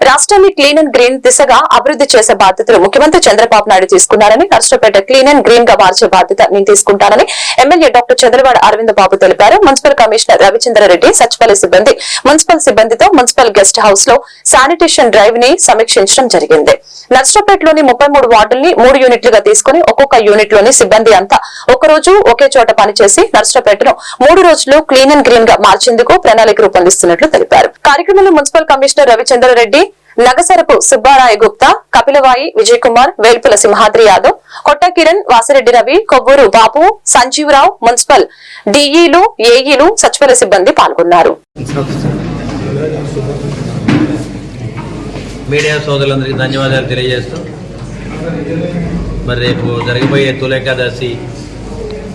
రాష్ట్రాన్ని clean and green దిశగా అభివృద్ధి చేసే బాధ్యతలు ముఖ్యమంత్రి చంద్రబాబు నాయుడు తీసుకున్నారని నర్సరావుపేట క్లీన్ అండ్ గ్రీన్గా మార్చే బాధ్యత నేను తీసుకుంటానని ఎమ్మెల్యే డాక్టర్ చంద్రవాడ అరవింద్ బాబు తెలిపారు. మున్సిపల్ కమిషనర్ రవిచంద్రారెడ్డి సచివాలయ సిబ్బంది మున్సిపల్ సిబ్బందితో మున్సిపల్ గెస్ట్ హౌస్లో శానిటేషన్ డ్రైవ్ని సమీక్షించడం జరిగింది. నర్సరావుపేటలోని ముప్పై మూడు వార్డుల్ని మూడు యూనిట్లుగా తీసుకుని ఒక్కొక్క యూనిట్లోని సిబ్బంది అంతా ఒక రోజు ఒకే చోట పనిచేసి నర్సరావుపేటను మూడు రోజులు క్లీన్ అండ్ గ్రీన్గా మార్చేందుకు ప్రణాళిక రూపొందిస్తున్నట్లు తెలిపారు. కార్యక్రమంలో municipal commissioner Ravichandra Reddy Nagasarapu Subbaraya Gupta Kapilavayi Vijay Kumar Velpula Simhadri Yadav Kotta Kiran Vasireddy Ravi Kovvuru Babu Sanjeevarao municipal డిఈలు ఏఈలు సచివాలయ సిబ్బంది పాల్గొన్నారు. మీడియా సోదరులందరికీ ధన్యవాదాలు తెలియజేస్తూ మరి రేపు జరగబోయే తొలేకాదశి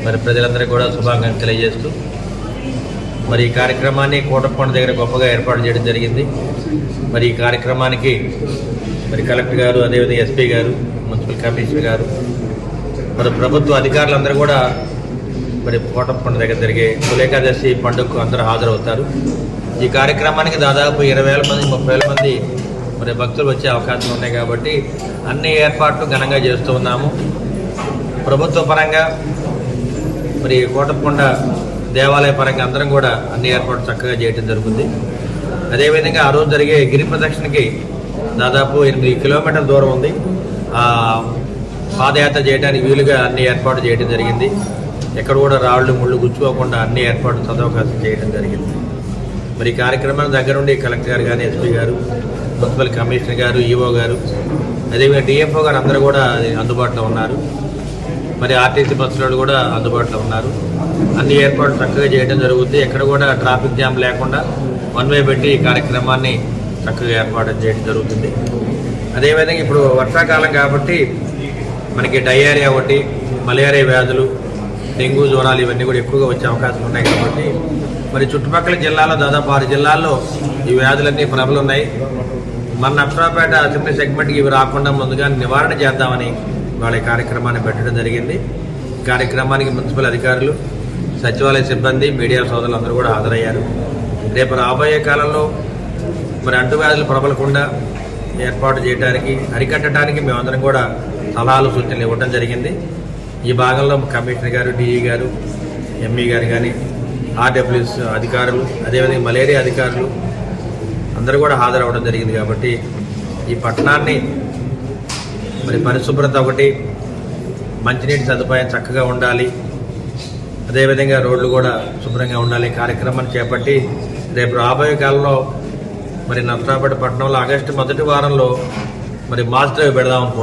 మరి ప్రజలందరికీ కూడా శుభాకాంక్షలు తెలియజేస్తూ మరి ఈ కార్యక్రమాన్ని కోటప్పండ దగ్గర గొప్పగా ఏర్పాటు చేయడం జరిగింది. మరి ఈ కార్యక్రమానికి మరి కలెక్టర్ గారు అదేవిధంగా ఎస్పీ గారు మున్సిపల్ కమిషనర్ గారు మరి ప్రభుత్వ అధికారులందరూ కూడా మరి కోటప్పండ దగ్గర జరిగే తొలేకాదశి పండుగకు అందరూ హాజరవుతారు. ఈ కార్యక్రమానికి దాదాపు ఇరవై వేల మంది ముప్పై వేల మంది మరి భక్తులు వచ్చే అవకాశం ఉన్నాయి కాబట్టి అన్ని ఏర్పాట్లు ఘనంగా చేస్తూ ఉన్నాము. ప్రభుత్వ పరంగా మరి కోటప్పకొండ దేవాలయ పరంగా అందరం కూడా అన్ని ఏర్పాట్లు చక్కగా చేయడం జరుగుతుంది. అదేవిధంగా ఆ రోజు జరిగే గిరి ప్రదక్షిణకి దాదాపు ఎనిమిది కిలోమీటర్ల దూరం ఉంది. పాదయాత్ర చేయడానికి వీలుగా అన్ని ఏర్పాటు చేయడం జరిగింది. ఎక్కడ కూడా రాళ్ళు ముళ్ళు గుచ్చుకోకుండా అన్ని ఏర్పాట్లు సదవకాశం చేయడం జరిగింది. మరి ఈ కార్యక్రమాన్ని దగ్గర నుండి కలెక్టర్ గారు కానీ ఎస్పీ గారు మున్సిపల్ కమిషనర్ గారు ఈఓ గారు అదేవిధంగా డిఎఫ్ఓ గారు అందరూ కూడా అందుబాటులో ఉన్నారు. మరి ఆర్టీసీ బస్సులు కూడా అందుబాటులో ఉన్నారు. అన్ని ఏర్పాట్లు చక్కగా చేయడం జరుగుతుంది ఎక్కడ కూడా ట్రాఫిక్ జామ్ లేకుండా వన్ వే పెట్టి ఈ కార్యక్రమాన్ని చక్కగా ఏర్పాటు చేయడం జరుగుతుంది. అదేవిధంగా ఇప్పుడు వర్షాకాలం కాబట్టి మనకి డయేరియా ఒకటి మలేరియా వ్యాధులు డెంగ్యూ జ్వరాలు ఇవన్నీ కూడా ఎక్కువగా వచ్చే అవకాశాలు ఉన్నాయి కాబట్టి మరి చుట్టుపక్కల జిల్లాలో దాదాపు ఆరు జిల్లాల్లో ఈ వ్యాధులన్నీ ప్రబలు ఉన్నాయి మన నర్సరాపేట అసెంబ్లీ సెగ్మెంట్కి ఇవి రాకుండా ముందుగా నివారణ చేద్దామని వాళ్ళ కార్యక్రమాన్ని పెట్టడం జరిగింది. కార్యక్రమానికి మున్సిపల్ అధికారులు సచివాలయ సిబ్బంది మీడియా సోదరులు అందరూ కూడా హాజరయ్యారు. రేపు రాబోయే కాలంలో మరి అంటువ్యాధులు ప్రబలకుండా ఏర్పాటు చేయడానికి అరికట్టడానికి మేమందరం కూడా సలహాలు సూచనలు ఇవ్వడం జరిగింది. ఈ భాగంలో కమిషనర్ గారు డిఈ గారు ఎంఈ గారు కానీ ఆర్డబ్ల్యూఎస్ అధికారులు అదేవిధంగా మలేరియా అధికారులు అందరూ కూడా హాజరవడం జరిగింది కాబట్టి ఈ పట్టణాన్ని మరి పరిశుభ్రత ఒకటి మంచినీటి సదుపాయం చక్కగా ఉండాలి. అదేవిధంగా రోడ్లు కూడా శుభ్రంగా ఉండాలి. కార్యక్రమాన్ని చేపట్టి రేపు రాబోయే కాలంలో మరి నర్సరాపేట పట్టణంలో ఆగస్టు మొదటి వారంలో మరి మాస్టర్ పెడదాం